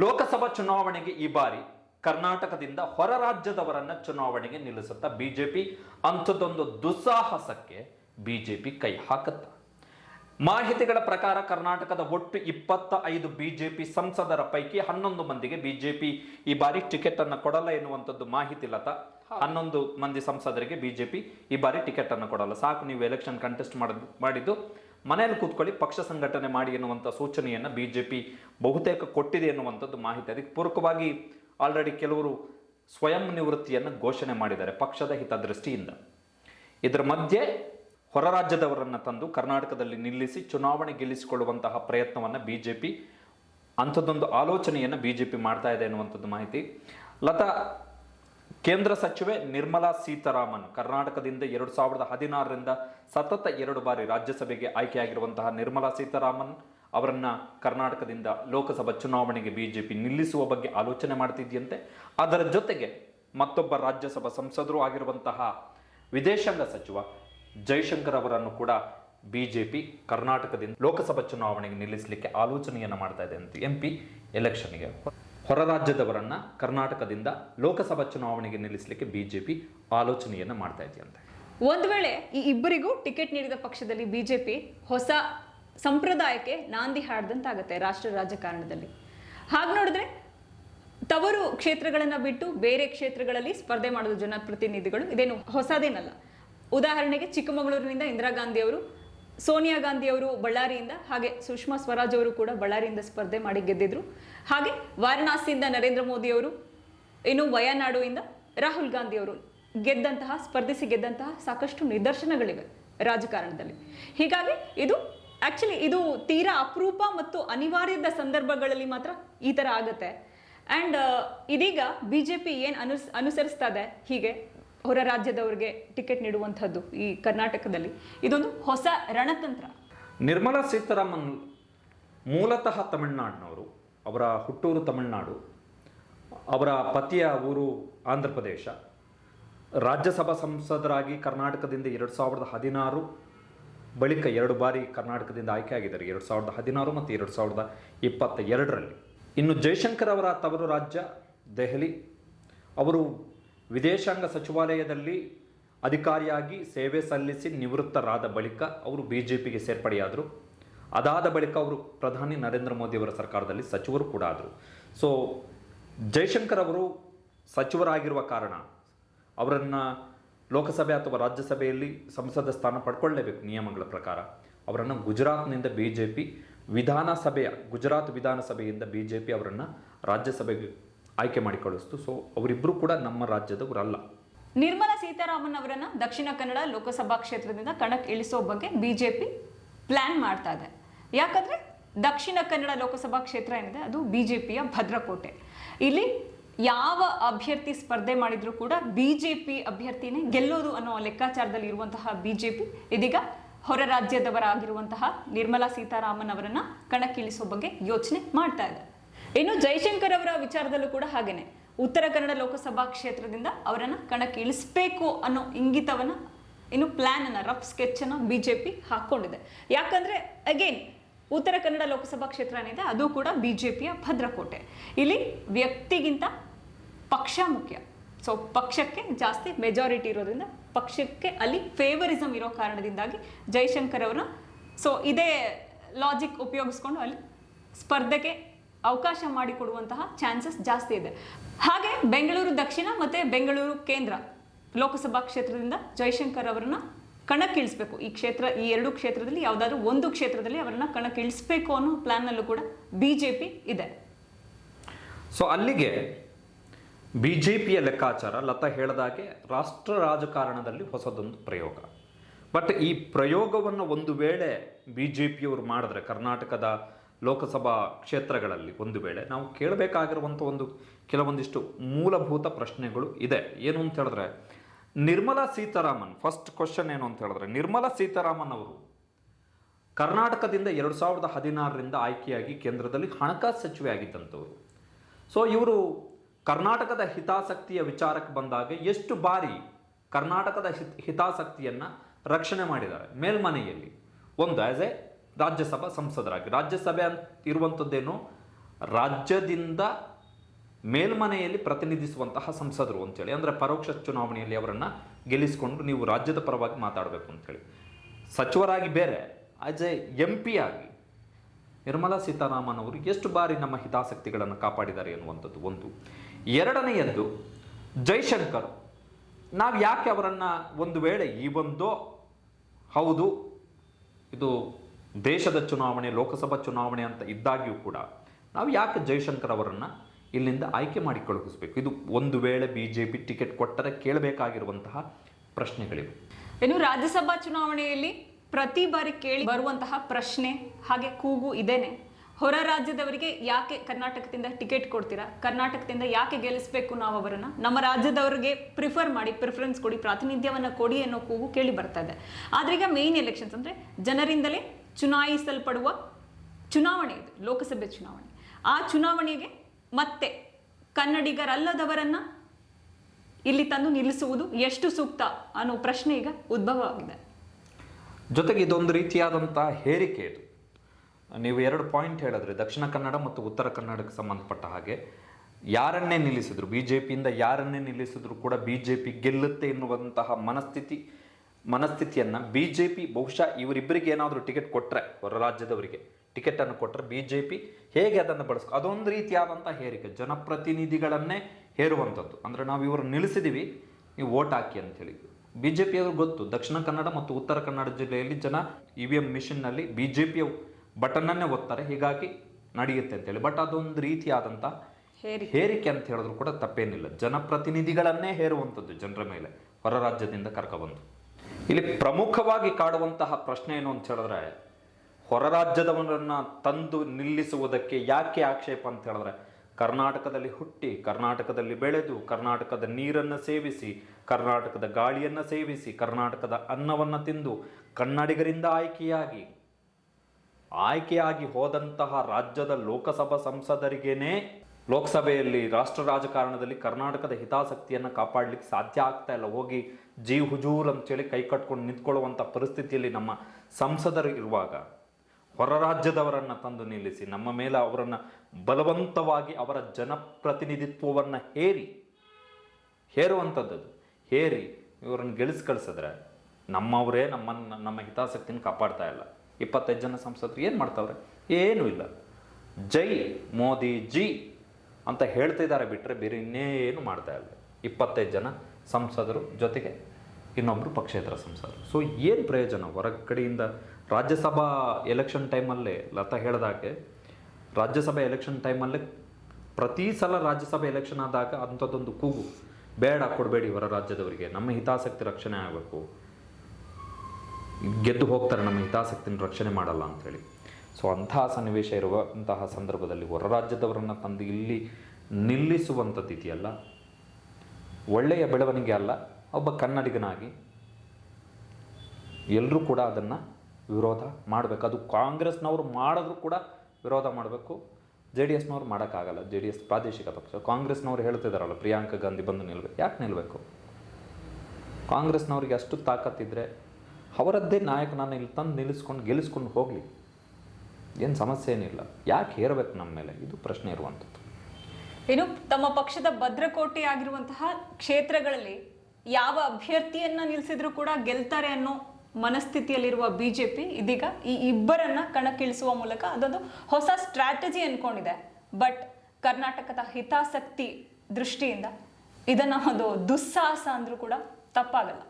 ಲೋಕಸಭಾ ಚುನಾವಣೆಗೆ ಈ ಬಾರಿ ಕರ್ನಾಟಕದಿಂದ ಹೊರ ರಾಜ್ಯದವರನ್ನ ಚುನಾವಣೆಗೆ ನಿಲ್ಲಿಸುತ್ತಾ ಬಿಜೆಪಿ, ಅಂಥದ್ದೊಂದು ದುಸ್ಸಾಹಸಕ್ಕೆ ಬಿಜೆಪಿ ಕೈ ಹಾಕುತ್ತ. ಮಾಹಿತಿಗಳ ಪ್ರಕಾರ ಕರ್ನಾಟಕದ ಒಟ್ಟು ಇಪ್ಪತ್ತ ಐದು ಬಿಜೆಪಿ ಸಂಸದರ ಪೈಕಿ ಹನ್ನೊಂದು ಮಂದಿಗೆ ಬಿಜೆಪಿ ಈ ಬಾರಿ ಟಿಕೆಟ್ ಅನ್ನು ಕೊಡಲ್ಲ ಎನ್ನುವಂಥದ್ದು ಮಾಹಿತಿ ಲತಾ. ಹನ್ನೊಂದು ಮಂದಿ ಸಂಸದರಿಗೆ ಬಿಜೆಪಿ ಈ ಬಾರಿ ಟಿಕೆಟ್ ಅನ್ನು ಕೊಡಲ್ಲ. ಸಾಕು, ನೀವು ಎಲೆಕ್ಷನ್ ಕಂಟೆಸ್ಟ್ ಮಾಡಿದ್ ಮಾಡಿದ್ದು. ಮನೆಯಲ್ಲಿ ಕೂತ್ಕೊಳ್ಳಿ, ಪಕ್ಷ ಸಂಘಟನೆ ಮಾಡಿ ಎನ್ನುವಂಥ ಸೂಚನೆಯನ್ನು ಬಿ ಜೆ ಪಿ ಬಹುತೇಕ ಕೊಟ್ಟಿದೆ ಎನ್ನುವಂಥದ್ದು ಮಾಹಿತಿ. ಅದಕ್ಕೆ ಪೂರಕವಾಗಿ ಆಲ್ರೆಡಿ ಕೆಲವರು ಸ್ವಯಂ ನಿವೃತ್ತಿಯನ್ನು ಘೋಷಣೆ ಮಾಡಿದ್ದಾರೆ ಪಕ್ಷದ ಹಿತದೃಷ್ಟಿಯಿಂದ. ಇದರ ಮಧ್ಯೆ ಹೊರ ರಾಜ್ಯದವರನ್ನು ತಂದು ಕರ್ನಾಟಕದಲ್ಲಿ ನಿಲ್ಲಿಸಿ ಚುನಾವಣೆ ಗೆಲ್ಲಿಸಿಕೊಳ್ಳುವಂತಹ ಪ್ರಯತ್ನವನ್ನು ಬಿ ಜೆ ಪಿ ಅಂಥದ್ದೊಂದು ಆಲೋಚನೆಯನ್ನು ಬಿ ಜೆ ಪಿ ಮಾಡ್ತಾ ಇದೆ ಎನ್ನುವಂಥದ್ದು ಮಾಹಿತಿ. ಲತಾ ಕೇಂದ್ರ ಸಚಿವೆ ನಿರ್ಮಲಾ ಸೀತಾರಾಮನ್ ಕರ್ನಾಟಕದಿಂದ ಎರಡು ಸಾವಿರದ ಹದಿನಾರರಿಂದ ಸತತ ಎರಡು ಬಾರಿ ರಾಜ್ಯಸಭೆಗೆ ಆಯ್ಕೆಯಾಗಿರುವಂತಹ ನಿರ್ಮಲಾ ಸೀತಾರಾಮನ್ ಅವರನ್ನ ಕರ್ನಾಟಕದಿಂದ ಲೋಕಸಭಾ ಚುನಾವಣೆಗೆ ಬಿಜೆಪಿ ನಿಲ್ಲಿಸುವ ಬಗ್ಗೆ ಆಲೋಚನೆ ಮಾಡ್ತಿದ್ಯಂತೆ. ಅದರ ಜೊತೆಗೆ ಮತ್ತೊಬ್ಬ ರಾಜ್ಯಸಭಾ ಸಂಸದರು ಆಗಿರುವಂತಹ ವಿದೇಶಾಂಗ ಸಚಿವ ಜೈಶಂಕರ್ ಅವರನ್ನು ಕೂಡ ಬಿಜೆಪಿ ಕರ್ನಾಟಕದಿಂದ ಲೋಕಸಭಾ ಚುನಾವಣೆಗೆ ನಿಲ್ಲಿಸಲಿಕ್ಕೆ ಆಲೋಚನೆಯನ್ನು ಮಾಡ್ತಾ ಇದೆ ಅಂತ ಎಂ ಪಿ ಎಲೆಕ್ಷನ್ಗೆ. ಹೊರ ರಾಜ್ಯದವರನ್ನ ಕರ್ನಾಟಕದಿಂದ ಲೋಕಸಭಾ ಚುನಾವಣೆಗೆ ನಿಲ್ಲಿಸಲಿಕ್ಕೆ ಬಿಜೆಪಿ ಆಲೋಚನೆಯನ್ನು ಮಾಡ್ತಾ ಇದೆಯಂತೆ. ಒಂದು ವೇಳೆ ಈ ಇಬ್ಬರಿಗೂ ಟಿಕೆಟ್ ನೀಡಿದ ಪಕ್ಷದಲ್ಲಿ ಬಿಜೆಪಿ ಹೊಸ ಸಂಪ್ರದಾಯಕ್ಕೆ ನಾಂದಿ ಹಾಡ್ದಂತಾಗತ್ತೆ ರಾಷ್ಟ್ರ ರಾಜಕಾರಣದಲ್ಲಿ. ಹಾಗೆ ನೋಡಿದ್ರೆ ತವರು ಕ್ಷೇತ್ರಗಳನ್ನ ಬಿಟ್ಟು ಬೇರೆ ಕ್ಷೇತ್ರಗಳಲ್ಲಿ ಸ್ಪರ್ಧೆ ಮಾಡೋದು ಜನಪ್ರತಿನಿಧಿಗಳು ಇದೇನು ಹೊಸದೇನಲ್ಲ. ಉದಾಹರಣೆಗೆ ಚಿಕ್ಕಮಗಳೂರಿನಿಂದ ಇಂದಿರಾ ಗಾಂಧಿ ಅವರು ಸೋನಿಯಾ ಗಾಂಧಿ ಅವರು ಬಳ್ಳಾರಿಯಿಂದ, ಹಾಗೆ ಸುಷ್ಮಾ ಸ್ವರಾಜ್ ಅವರು ಕೂಡ ಬಳ್ಳಾರಿಯಿಂದ ಸ್ಪರ್ಧೆ ಮಾಡಿ ಗೆದ್ದಿದ್ರು. ಹಾಗೆ ವಾರಣಾಸಿಯಿಂದ ನರೇಂದ್ರ ಮೋದಿ ಅವರು, ಇನ್ನು ವಯನಾಡುವಿಂದ ರಾಹುಲ್ ಗಾಂಧಿ ಅವರು ಗೆದ್ದಂತಹ, ಸ್ಪರ್ಧಿಸಿ ಗೆದ್ದಂತಹ ಸಾಕಷ್ಟು ನಿದರ್ಶನಗಳಿವೆ ರಾಜಕಾರಣದಲ್ಲಿ. ಹೀಗಾಗಿ ಇದು ಆಕ್ಚುಲಿ ಇದು ತೀರಾ ಅಪರೂಪ ಮತ್ತು ಅನಿವಾರ್ಯದ ಸಂದರ್ಭಗಳಲ್ಲಿ ಮಾತ್ರ ಈ ಥರ ಆಗತ್ತೆ. ಅಂಡ್ ಇದೀಗ ಪಿ ಏನು ಅನುಸ್, ಅನುಸರಿಸ್ತಾ ಇದೆ, ಹೀಗೆ ಹೊರ ರಾಜ್ಯದವರಿಗೆ ಟಿಕೆಟ್ ನೀಡುವಂಥದ್ದು ಈ ಕರ್ನಾಟಕದಲ್ಲಿ. ಇದೊಂದು ಹೊಸ ರಣತಂತ್ರ. ನಿರ್ಮಲಾ ಸೀತಾರಾಮನ್ ಮೂಲತಃ ತಮಿಳುನಾಡಿನವರು, ಅವರ ಹುಟ್ಟೂರು ತಮಿಳುನಾಡು, ಅವರ ಪತಿಯ ಊರು ಆಂಧ್ರ ಪ್ರದೇಶ. ರಾಜ್ಯಸಭಾ ಸಂಸದರಾಗಿ ಕರ್ನಾಟಕದಿಂದ ಎರಡು ಸಾವಿರದ ಹದಿನಾರು ಬಳಿಕ ಎರಡು ಬಾರಿ ಕರ್ನಾಟಕದಿಂದ ಆಯ್ಕೆಯಾಗಿದ್ದಾರೆ. ಎರಡು ಸಾವಿರದ ಹದಿನಾರು ಮತ್ತು ಎರಡು ಸಾವಿರದ ಇಪ್ಪತ್ತ ಎರಡರಲ್ಲಿ ಇನ್ನು ಜೈಶಂಕರ್ ಅವರ ತವರು ರಾಜ್ಯ ದೆಹಲಿ. ಅವರು ವಿದೇಶಾಂಗ ಸಚಿವಾಲಯದಲ್ಲಿ ಅಧಿಕಾರಿಯಾಗಿ ಸೇವೆ ಸಲ್ಲಿಸಿ ನಿವೃತ್ತರಾದ ಬಳಿಕ ಅವರು ಬಿ ಜೆ ಪಿಗೆ ಸೇರ್ಪಡೆಯಾದರು. ಅದಾದ ಬಳಿಕ ಅವರು ಪ್ರಧಾನಿ ನರೇಂದ್ರ ಮೋದಿಯವರ ಸರ್ಕಾರದಲ್ಲಿ ಸಚಿವರು ಕೂಡ ಆದರು. ಸೊ ಜೈಶಂಕರ್ ಅವರು ಸಚಿವರಾಗಿರುವ ಕಾರಣ ಅವರನ್ನು ಲೋಕಸಭೆ ಅಥವಾ ರಾಜ್ಯಸಭೆಯಲ್ಲಿ ಸಂಸದ ಸ್ಥಾನ ಪಡ್ಕೊಳ್ಳೇಬೇಕು ನಿಯಮಗಳ ಪ್ರಕಾರ. ಅವರನ್ನು ಗುಜರಾತ್ನಿಂದ ಬಿ ಜೆ ಪಿ ವಿಧಾನಸಭೆಯ, ಗುಜರಾತ್ ವಿಧಾನಸಭೆಯಿಂದ ಬಿ ಜೆ ಪಿ ಅವರನ್ನು ರಾಜ್ಯಸಭೆಗೆ ಆಯ್ಕೆ ಮಾಡಿ ಕಳಿಸ್ತು ಸೊ ಅವರಿಬ್ಬರು ಕೂಡ ನಮ್ಮ ರಾಜ್ಯದವರಲ್ಲ. ನಿರ್ಮಲಾ ಸೀತಾರಾಮನ್ ಅವರನ್ನ ದಕ್ಷಿಣ ಕನ್ನಡ ಲೋಕಸಭಾ ಕ್ಷೇತ್ರದಿಂದ ಕಣಕ್ಕೆ ಇಳಿಸೋ ಬಗ್ಗೆ ಬಿಜೆಪಿ ಪ್ಲಾನ್ ಮಾಡ್ತಾ ಇದೆ. ಯಾಕಂದ್ರೆ ದಕ್ಷಿಣ ಕನ್ನಡ ಲೋಕಸಭಾ ಕ್ಷೇತ್ರ ಏನಿದೆ, ಅದು ಬಿಜೆಪಿಯ ಭದ್ರಕೋಟೆ. ಇಲ್ಲಿ ಯಾವ ಅಭ್ಯರ್ಥಿ ಸ್ಪರ್ಧೆ ಮಾಡಿದ್ರು ಕೂಡ ಬಿಜೆಪಿ ಅಭ್ಯರ್ಥಿನೇ ಗೆಲ್ಲೋದು ಅನ್ನೋ ಲೆಕ್ಕಾಚಾರದಲ್ಲಿ ಇರುವಂತಹ ಬಿಜೆಪಿ, ಇದೀಗ ಹೊರ ರಾಜ್ಯದವರಾಗಿರುವಂತಹ ನಿರ್ಮಲಾ ಸೀತಾರಾಮನ್ ಅವರನ್ನ ಕಣಕ್ಕಿಳಿಸೋ ಬಗ್ಗೆ ಯೋಚನೆ ಮಾಡ್ತಾ ಇದೆ. ಇನ್ನು ಜೈಶಂಕರ್ ಅವರ ವಿಚಾರದಲ್ಲೂ ಕೂಡ ಹಾಗೇನೆ. ಉತ್ತರ ಕನ್ನಡ ಲೋಕಸಭಾ ಕ್ಷೇತ್ರದಿಂದ ಅವರನ್ನ ಕಣಕ್ಕೆ ಇಳಿಸಬೇಕು ಅನ್ನೋ ಇಂಗಿತವನ್ನ, ಇನ್ನು ಪ್ಲಾನ್ ಅನ್ನ ರಫ್ ಸ್ಕೆಚ್ ಅನ್ನ ಬಿಜೆಪಿ ಹಾಕೊಂಡಿದೆ ಯಾಕಂದ್ರೆ ಅಗೇನ್ ಉತ್ತರ ಕನ್ನಡ ಲೋಕಸಭಾ ಕ್ಷೇತ್ರ ಏನಿದೆ ಅದು ಕೂಡ ಬಿಜೆಪಿಯ ಭದ್ರಕೋಟೆ. ಇಲ್ಲಿ ವ್ಯಕ್ತಿಗಿಂತ ಪಕ್ಷ ಮುಖ್ಯ. ಸೊ ಪಕ್ಷಕ್ಕೆ ಜಾಸ್ತಿ ಮೆಜಾರಿಟಿ ಇರೋದ್ರಿಂದ ಪಕ್ಷಕ್ಕೆ ಅಲ್ಲಿ ಫೇವರಿಸಮ್ ಇರೋ ಕಾರಣದಿಂದಾಗಿ ಜೈಶಂಕರ್ ಅವರು ಸೊ ಇದೇ ಲಾಜಿಕ್ ಉಪಯೋಗಿಸ್ಕೊಂಡು ಅಲ್ಲಿ ಸ್ಪರ್ಧೆಗೆ ಅವಕಾಶ ಮಾಡಿಕೊಡುವಂತಹ ಚಾನ್ಸಸ್ ಜಾಸ್ತಿ ಇದೆ. ಹಾಗೆ ಬೆಂಗಳೂರು ದಕ್ಷಿಣ ಮತ್ತೆ ಬೆಂಗಳೂರು ಕೇಂದ್ರ ಲೋಕಸಭಾ ಕ್ಷೇತ್ರದಿಂದ ಜೈಶಂಕರ್ ಅವರನ್ನ ಕಣಕ್ಕಿಳಿಸ್ಬೇಕು. ಈ ಕ್ಷೇತ್ರ, ಈ ಎರಡು ಕ್ಷೇತ್ರದಲ್ಲಿ ಯಾವುದಾದ್ರೂ ಒಂದು ಕ್ಷೇತ್ರದಲ್ಲಿ ಅವರನ್ನ ಕಣಕ್ಕಿಳಿಸ್ಬೇಕು ಅನ್ನೋ ಪ್ಲಾನ್ನಲ್ಲೂ ಕೂಡ ಬಿಜೆಪಿ ಇದೆ. ಸೊ ಅಲ್ಲಿಗೆ ಬಿ ಜೆ ಪಿಯ ಲೆಕ್ಕಾಚಾರ, ಲತಾ ಹೇಳಿದಾಗೆ ರಾಷ್ಟ್ರ ರಾಜಕಾರಣದಲ್ಲಿ ಹೊಸದೊಂದು ಪ್ರಯೋಗ. ಬಟ್ ಈ ಪ್ರಯೋಗವನ್ನು ಒಂದು ವೇಳೆ ಬಿ ಜೆ ಪಿಯವರು ಮಾಡಿದ್ರೆ, ಕರ್ನಾಟಕದ ಲೋಕಸಭಾ ಕ್ಷೇತ್ರಗಳಲ್ಲಿ ಒಂದು ವೇಳೆ ನಾವು ಕೇಳಬೇಕಾಗಿರುವಂಥ ಒಂದು ಕೆಲವೊಂದಿಷ್ಟು ಮೂಲಭೂತ ಪ್ರಶ್ನೆಗಳು ಇದೆ. ಏನು ಅಂತ ಹೇಳಿದ್ರೆ, ನಿರ್ಮಲಾ ಸೀತಾರಾಮನ್ ಫಸ್ಟ್ ಕ್ವಶನ್ ಏನು ಅಂತ ಹೇಳಿದ್ರೆ, ನಿರ್ಮಲಾ ಸೀತಾರಾಮನ್ ಅವರು ಕರ್ನಾಟಕದಿಂದ ಎರಡು ಸಾವಿರದ ಹದಿನಾರರಿಂದ ಆಯ್ಕೆಯಾಗಿ ಕೇಂದ್ರದಲ್ಲಿ ಹಣಕಾಸು ಸಚಿವೆ ಆಗಿದ್ದಂಥವ್ರು. ಸೊ ಇವರು ಕರ್ನಾಟಕದ ಹಿತಾಸಕ್ತಿಯ ವಿಚಾರಕ್ಕೆ ಬಂದಾಗ ಎಷ್ಟು ಬಾರಿ ಕರ್ನಾಟಕದ ಹಿತ್, ಹಿತಾಸಕ್ತಿಯನ್ನು ರಕ್ಷಣೆ ಮಾಡಿದ್ದಾರೆ? ಮೇಲ್ಮನೆಯಲ್ಲಿ. ಒಂದು ಆ್ಯಸ್ ಎ ರಾಜ್ಯಸಭಾ ಸಂಸದರಾಗಿ. ರಾಜ್ಯಸಭೆ ಅಂತ ಇರುವಂಥದ್ದೇನು ರಾಜ್ಯದಿಂದ ಮೇಲ್ಮನೆಯಲ್ಲಿ ಪ್ರತಿನಿಧಿಸುವಂತಹ ಸಂಸದರು ಅಂತೇಳಿ. ಅಂದರೆ ಪರೋಕ್ಷ ಚುನಾವಣೆಯಲ್ಲಿ ಅವರನ್ನು ಗೆಲ್ಲಿಸಿಕೊಂಡು ನೀವು ರಾಜ್ಯದ ಪರವಾಗಿ ಮಾತಾಡಬೇಕು ಅಂತೇಳಿ. ಸಚಿವರಾಗಿ ಬೇರೆ ಆಸ್ ಎ ಎಂ ಪಿ ಆಗಿ ನಿರ್ಮಲಾ ಸೀತಾರಾಮನ್ ಅವರು ಎಷ್ಟು ಬಾರಿ ನಮ್ಮ ಹಿತಾಸಕ್ತಿಗಳನ್ನು ಕಾಪಾಡಿದ್ದಾರೆ ಎನ್ನುವಂಥದ್ದು ಒಂದು. ಎರಡನೆಯದ್ದು, ಜೈಶಂಕರ್. ನಾವು ಯಾಕೆ ಅವರನ್ನು ಒಂದು ವೇಳೆ ಈ ಒಂದೋ? ಹೌದು, ಇದು ದೇಶದ ಚುನಾವಣೆ, ಲೋಕಸಭಾ ಚುನಾವಣೆ ಅಂತ ಇದ್ದಾಗಿಯೂ ಕೂಡ ನಾವು ಯಾಕೆ ಜೈಶಂಕರ್ ಅವರನ್ನು ಇಲ್ಲಿಂದ ಆಯ್ಕೆ ಮಾಡಿ ಕಳುಹಿಸಬೇಕು ಇದು ಒಂದು ವೇಳೆ ಬಿ ಜೆ ಪಿ ಟಿಕೆಟ್ ಕೊಟ್ಟರೆ ಕೇಳಬೇಕಾಗಿರುವಂತಹ ಪ್ರಶ್ನೆಗಳಿವೆ. ಇನ್ನು ರಾಜ್ಯಸಭಾ ಚುನಾವಣೆಯಲ್ಲಿ ಪ್ರತಿ ಬಾರಿ ಕೇಳಿ ಬರುವಂತಹ ಪ್ರಶ್ನೆ ಹಾಗೆ ಕೂಗು ಇದೇನೆ. ಹೊರ ರಾಜ್ಯದವರಿಗೆ ಯಾಕೆ ಕರ್ನಾಟಕದಿಂದ ಟಿಕೆಟ್ ಕೊಡ್ತೀರಾ? ಕರ್ನಾಟಕದಿಂದ ಯಾಕೆ ಗೆಲ್ಲಿಸಬೇಕು ನಾವು ಅವರನ್ನ? ನಮ್ಮ ರಾಜ್ಯದವರಿಗೆ ಪ್ರಿಫರ್ ಮಾಡಿ, ಪ್ರಿಫರೆನ್ಸ್ ಕೊಡಿ, ಪ್ರಾತಿನಿಧ್ಯವನ್ನು ಕೊಡಿ ಅನ್ನೋ ಕೂಗು ಕೇಳಿ ಬರ್ತಾ ಇದೆ. ಆದ್ರೆ ಈಗ ಮೇನ್ ಎಲೆಕ್ಷನ್ಸ್ ಅಂದ್ರೆ ಜನರಿಂದಲೇ ಚುನಾಯಿಸಲ್ಪಡುವ ಚುನಾವಣೆ ಇದು, ಲೋಕಸಭೆ ಚುನಾವಣೆ. ಆ ಚುನಾವಣೆಗೆ ಮತ್ತೆ ಕನ್ನಡಿಗರಲ್ಲದವರನ್ನ ಇಲ್ಲಿ ತಂದು ನಿಲ್ಲಿಸುವುದು ಎಷ್ಟು ಸೂಕ್ತ ಅನ್ನೋ ಪ್ರಶ್ನೆ ಈಗ ಉದ್ಭವವಾಗಿದೆ. ಜೊತೆಗೆ ಇದೊಂದು ರೀತಿಯಾದಂತಹ ಹೇರಿಕೆ ಇದು. ನೀವು ಎರಡು ಪಾಯಿಂಟ್ ಹೇಳಿದ್ರೆ ದಕ್ಷಿಣ ಕನ್ನಡ ಮತ್ತು ಉತ್ತರ ಕನ್ನಡಕ್ಕೆ ಸಂಬಂಧಪಟ್ಟ ಹಾಗೆ ಯಾರನ್ನೇ ನಿಲ್ಲಿಸಿದ್ರು ಬಿ ಜೆ ಪಿಯಿಂದ ಯಾರನ್ನೇ ನಿಲ್ಲಿಸಿದ್ರು ಕೂಡ ಬಿ ಜೆ ಪಿ ಗೆಲ್ಲುತ್ತೆ ಎನ್ನುವಂತಹ ಮನಸ್ಥಿತಿ ಮನಸ್ಥಿತಿಯನ್ನು ಬಿ ಜೆ ಪಿ ಬಹುಶಃ ಇವರಿಬ್ಬರಿಗೆ ಏನಾದರೂ ಟಿಕೆಟ್ ಕೊಟ್ಟರೆ ಹೊರ ರಾಜ್ಯದವರಿಗೆ ಟಿಕೆಟನ್ನು ಕೊಟ್ಟರೆ ಬಿ ಜೆ ಪಿ ಹೇಗೆ ಅದನ್ನು ಬಳಸ್ಕೊ ಅದೊಂದು ರೀತಿಯಾದಂಥ ಹೇರಿಕೆ ಜನಪ್ರತಿನಿಧಿಗಳನ್ನೇ ಹೇರುವಂಥದ್ದು. ಅಂದರೆ ನಾವು ಇವರು ನಿಲ್ಲಿಸಿದ್ದೀವಿ ನೀವು ಓಟ್ ಹಾಕಿ ಅಂತೇಳಿ ಬಿ ಜೆ ಪಿಯವರು ಗೊತ್ತು ದಕ್ಷಿಣ ಕನ್ನಡ ಮತ್ತು ಉತ್ತರ ಕನ್ನಡ ಜಿಲ್ಲೆಯಲ್ಲಿ ಜನ ಇ ವಿ ಎಂ ಮಿಷಿನ್ನಲ್ಲಿ ಬಿ ಜೆ ಪಿಯ ಬಟನ್ನನ್ನೇ ಒತ್ತಾರೆ ಹೀಗಾಗಿ ನಡೆಯುತ್ತೆ ಅಂತೇಳಿ ಬಟ್ ಅದೊಂದು ರೀತಿಯಾದಂಥ ಹೇರಿ ಹೇರಿಕೆ ಅಂತ ಹೇಳಿದ್ರು ಕೂಡ ತಪ್ಪೇನಿಲ್ಲ. ಜನಪ್ರತಿನಿಧಿಗಳನ್ನೇ ಹೇರುವಂಥದ್ದು ಜನರ ಮೇಲೆ ಹೊರ ರಾಜ್ಯದಿಂದ ಕರ್ಕೊಬಂದು ಇಲ್ಲಿ ಪ್ರಮುಖವಾಗಿ ಕಾಡುವಂತಹ ಪ್ರಶ್ನೆ ಏನು ಅಂತ ಹೇಳಿದ್ರೆ, ಹೊರ ರಾಜ್ಯದವರನ್ನು ತಂದು ನಿಲ್ಲಿಸುವುದಕ್ಕೆ ಯಾಕೆ ಆಕ್ಷೇಪ ಅಂತ ಹೇಳಿದ್ರೆ, ಕರ್ನಾಟಕದಲ್ಲಿ ಹುಟ್ಟಿ, ಕರ್ನಾಟಕದಲ್ಲಿ ಬೆಳೆದು, ಕರ್ನಾಟಕದ ನೀರನ್ನು ಸೇವಿಸಿ, ಕರ್ನಾಟಕದ ಗಾಳಿಯನ್ನು ಸೇವಿಸಿ, ಕರ್ನಾಟಕದ ಅನ್ನವನ್ನು ತಿಂದು, ಕನ್ನಡಿಗರಿಂದ ಆಯ್ಕೆಯಾಗಿ ಆಯ್ಕೆಯಾಗಿ ಹೋದಂತಹ ರಾಜ್ಯದ ಲೋಕಸಭಾ ಸಂಸದರಿಗೇನೆ ಲೋಕಸಭೆಯಲ್ಲಿ ರಾಷ್ಟ್ರ ರಾಜಕಾರಣದಲ್ಲಿ ಕರ್ನಾಟಕದ ಹಿತಾಸಕ್ತಿಯನ್ನು ಕಾಪಾಡಲಿಕ್ಕೆ ಸಾಧ್ಯ ಆಗ್ತಾ ಇಲ್ಲ. ಹೋಗಿ ಜಿ ಹುಜೂರ್ ಅಂತೇಳಿ ಕೈ ಕಟ್ಕೊಂಡು ನಿಂತ್ಕೊಳ್ಳುವಂಥ ಪರಿಸ್ಥಿತಿಯಲ್ಲಿ ನಮ್ಮ ಸಂಸದರು ಇರುವಾಗ ಹೊರ ರಾಜ್ಯದವರನ್ನು ತಂದು ನಿಲ್ಲಿಸಿ, ನಮ್ಮ ಮೇಲೆ ಅವರನ್ನು ಬಲವಂತವಾಗಿ ಅವರ ಜನಪ್ರತಿನಿಧಿತ್ವವನ್ನು ಹೇರಿ ಹೇರುವಂಥದ್ದು ಹೇರಿ, ಇವರನ್ನು ಗೆಳಿಸಿ ಕಳಿಸಿದ್ರೆ ನಮ್ಮವರೇ ನಮ್ಮನ್ನು, ನಮ್ಮ ಹಿತಾಸಕ್ತಿನ ಕಾಪಾಡ್ತಾ ಇಲ್ಲ. ಇಪ್ಪತ್ತೈದು ಜನ ಸಂಸದರು ಏನು ಮಾಡ್ತಾವ್ರೆ? ಏನೂ ಇಲ್ಲ. ಜೈ ಮೋದಿ ಜಿ ಅಂತ ಹೇಳ್ತಿದ್ದಾರೆ ಬಿಟ್ಟರೆ ಬೇರೆ ಇನ್ನೇನು ಮಾಡ್ತಾ ಇಲ್ಲ. ಇಪ್ಪತ್ತೈದು ಜನ ಸಂಸದರು ಜೊತೆಗೆ ಇನ್ನೊಬ್ಬರು ಪಕ್ಷೇತರ ಸಂಸದರು. ಸೊ ಏನು ಪ್ರಯೋಜನ? ಹೊರಗಡೆಯಿಂದ ರಾಜ್ಯಸಭಾ ಎಲೆಕ್ಷನ್ ಟೈಮಲ್ಲೇ ಲತಾ ಹೇಳಿದಾಗೆ ರಾಜ್ಯಸಭಾ ಎಲೆಕ್ಷನ್ ಟೈಮಲ್ಲೇ ಪ್ರತಿ ಸಲ ರಾಜ್ಯಸಭೆ ಎಲೆಕ್ಷನ್ ಆದಾಗ ಅಂಥದ್ದೊಂದು ಕೂಗು. ಬೇಡ, ಕೊಡಬೇಡಿ ಹೊರ ರಾಜ್ಯದವರಿಗೆ. ನಮ್ಮ ಹಿತಾಸಕ್ತಿ ರಕ್ಷಣೆ ಆಗಬೇಕು. ಗೆದ್ದು ಹೋಗ್ತಾರೆ, ನಮ್ಮ ಹಿತಾಸಕ್ತಿನ ರಕ್ಷಣೆ ಮಾಡಲ್ಲ ಅಂಥೇಳಿ. ಸೊ ಅಂತಹ ಸನ್ನಿವೇಶ ಇರುವಂತಹ ಸಂದರ್ಭದಲ್ಲಿ ಹೊರ ರಾಜ್ಯದವರನ್ನು ತಂದು ಇಲ್ಲಿ ನಿಲ್ಲಿಸುವಂಥದ್ದು ಇದೆಯಲ್ಲ ಒಳ್ಳೆಯ ಬೆಳವಣಿಗೆ ಅಲ್ಲ, ಒಬ್ಬ ಕನ್ನಡಿಗನಾಗಿ ಎಲ್ಲರೂ ಕೂಡ ಅದನ್ನು ವಿರೋಧ ಮಾಡಬೇಕು. ಅದು ಕಾಂಗ್ರೆಸ್ನವರು ಮಾಡಿದ್ರು ಕೂಡ ವಿರೋಧ ಮಾಡಬೇಕು. ಜೆ ಡಿ ಎಸ್ನವ್ರು ಮಾಡೋಕ್ಕಾಗಲ್ಲ, ಜೆ ಡಿ ಎಸ್ ಪ್ರಾದೇಶಿಕ ಪಕ್ಷ. ಕಾಂಗ್ರೆಸ್ನವ್ರು ಹೇಳ್ತಿದ್ದಾರಲ್ಲ ಪ್ರಿಯಾಂಕಾ ಗಾಂಧಿ ಬಂದು ನಿಲ್ಬೇಕು. ಯಾಕೆ ನಿಲ್ಲಬೇಕು ಕಾಂಗ್ರೆಸ್ನವ್ರಿಗೆ ಅಷ್ಟು ತಾಕತ್ತಿದ್ದರೆ ಅವರದ್ದೇ ನಾಯಕನನ್ನು ಇಲ್ಲಿ ತಂದು ನಿಲ್ಲಿಸ್ಕೊಂಡು ಗೆಲ್ಲಿಸ್ಕೊಂಡು ಹೋಗಲಿ. ಏನು ಸಮಸ್ಯೆ ಏನಿಲ್ಲ ಯಾಕೆ ಹೇರಬೇಕು ನಮ್ಮ ಮೇಲೆ ಇದು ಪ್ರಶ್ನೆ ಇರುವಂಥದ್ದು. ಇನ್ನು ತಮ್ಮ ಪಕ್ಷದ ಭದ್ರಕೋಟೆ ಆಗಿರುವಂತಹ ಕ್ಷೇತ್ರಗಳಲ್ಲಿ ಯಾವ ಅಭ್ಯರ್ಥಿಯನ್ನ ನಿಲ್ಲಿಸಿದ್ರು ಕೂಡ ಗೆಲ್ತಾರೆ ಅನ್ನೋ ಮನಸ್ಥಿತಿಯಲ್ಲಿರುವ ಬಿಜೆಪಿ, ಇದೀಗ ಈ ಇಬ್ಬರನ್ನ ಕಣಕ್ಕಿಳಿಸುವ ಮೂಲಕ ಅದೊಂದು ಹೊಸ ಸ್ಟ್ರಾಟಜಿ ಅನ್ಕೊಂಡಿದೆ. ಬಟ್ ಕರ್ನಾಟಕದ ಹಿತಾಸಕ್ತಿ ದೃಷ್ಟಿಯಿಂದ ಇದನ್ನ ಒಂದು ದುಸ್ಸಾಹಸ ಅಂದ್ರೂ ಕೂಡ ತಪ್ಪಾಗಲ್ಲ.